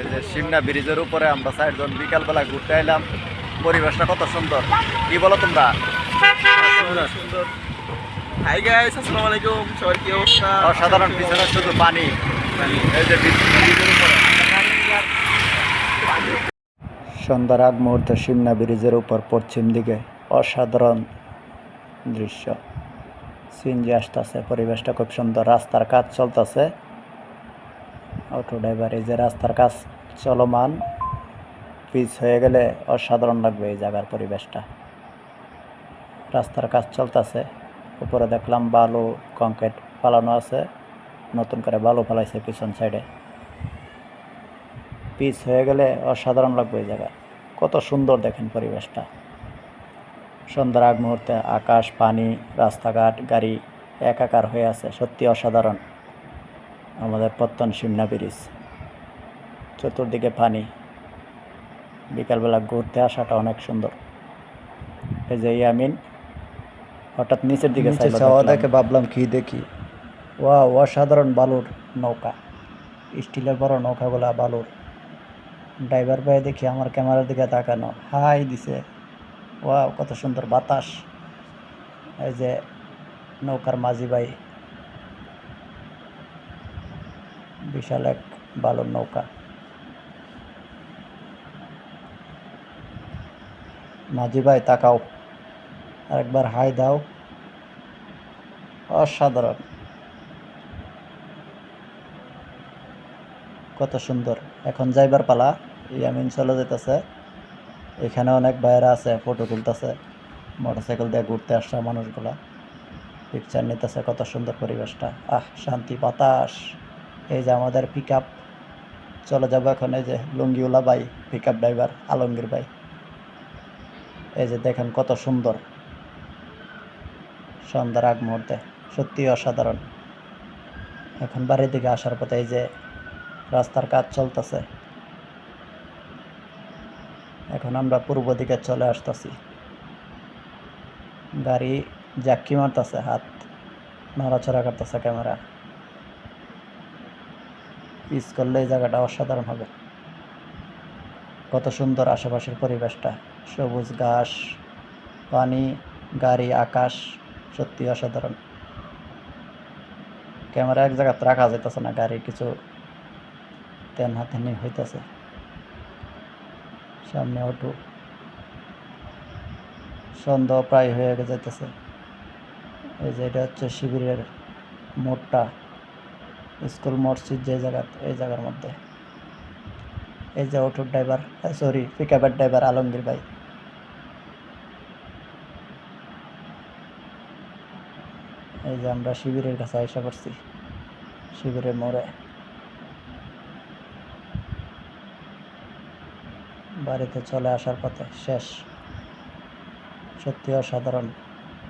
এই যে সিমনা ব্রিজের উপরে আমরা চারজন বিকালবেলা ঘুরতে এলাম পরিবেশটা কত সুন্দর। কি বলো তোমরা? সুন্দর হাই গাইস আসসালামু আলাইকুম। সবার কি অবস্থা? অসাধারণ পিছনে শুধু পানি। এই যে সন্ধ্যার আগ মুহূর্তে সিমনা ব্রিজের উপর পশ্চিম দিকে অসাধারণ দৃশ্য। সিনজি আসতেছে পরিবেশটা খুব সুন্দর রাস্তার কাজ চলতেছে। অটো ড্রাইভার এই যে রাস্তার কাজ চলমান, পিচ হয়ে গেলে অসাধারণ লাগবে এই জায়গার পরিবেশটা। রাস্তার কাজ চলতেছে, উপরে দেখলাম বালু, কংক্রিট ফালানো আছে, নতুন করে বালু ফালাইছে পিছন সাইডে। পিচ হয়ে গেলে অসাধারণ লাগবে এই জায়গা। কত সুন্দর দেখেন পরিবেশটা। সন্ধ্যার আগ মুহূর্তে আকাশ, পানি, রাস্তাঘাট, গাড়ি একাকার হয়ে আছে, সত্যি অসাধারণ। আমাদের পত্তন সিমনা ব্রিজ। চতুর্দিকে পানি। বিকালবেলা ঘুরতে আসাটা অনেক সুন্দর। এই যে ইয়ামিন হঠাৎ নিচের দিকে চাওয়া দেখে ভাবলাম কি দেখি? ওয়া অসাধারণ বালুর নৌকা। স্টিলের বড় নৌকাগুলা বালুর। ড্রাইভার ভাই দেখি আমার ক্যামেরার দিকে তাকানো। হাই দিছে। ওয়া কত সুন্দর বাতাস। এই যে নৌকার মাঝি ভাই। বিশাল এক বালুর নৌকা। মাঝি ভাই, তাকাও। আরেকবার হাই দাও। অসাধারণ। কত সুন্দর। এখন যাইবার পালা। ইয়ামিন চলে যেতেছে এখানে অনেক ভাইয়েরা আছে, ফটো তুলতেছে। মোটরসাইকেল দিয়ে ঘুরতে আসছে মানুষগুলা। পিকচার নিতেছে কত সুন্দর পরিবেশটা। আহ, শান্তি, বাতাস। এই যে আমাদের পিক আপ চলে যাব এখন এই যে লুঙ্গিওলা ভাই পিক আপ ড্রাইভার আলমগীর ভাই। এই যে দেখেন কত সুন্দর। সন্ধ্যার আগ মুহূর্তে, সত্যি অসাধারণ। এখন বাড়ির দিকে আসার পথে এই যে রাস্তার কাজ চলতেছে। এখন আমরা পূর্ব দিকে চলে আসতেছি। গাড়ি জাক্কি মারতেছে, হাত নড়াচড়া করতেছে ক্যামেরা পিস করলে এই জায়গাটা অসাধারণ হবে। কত সুন্দর আশেপাশের পরিবেশটা। সবুজ ঘাস, পানি, গাড়ি, আকাশ, সত্যি অসাধারণ। ক্যামেরা এক জায়গাতে রাখা যাইতেছে না গাড়ি কিছু তেন হাতে হইতেছে। সামনে অটো। সন্ধ্যা প্রায় হয়ে যাইতেছে। এই যে এটা হচ্ছে শিবিরের মোড়টা। স্কুল, মসজিদ যে জায়গা এই জায়গার মধ্যে। এই যে অটোর ড্রাইভার সরি পিক আপের ড্রাইভার আলমগীর ভাই। এই যে আমরা শিবিরের কাছে আশা করছি শিবিরের মোড়ে। বাড়িতে চলে আসার পথে শেষ। সত্যি অসাধারণ।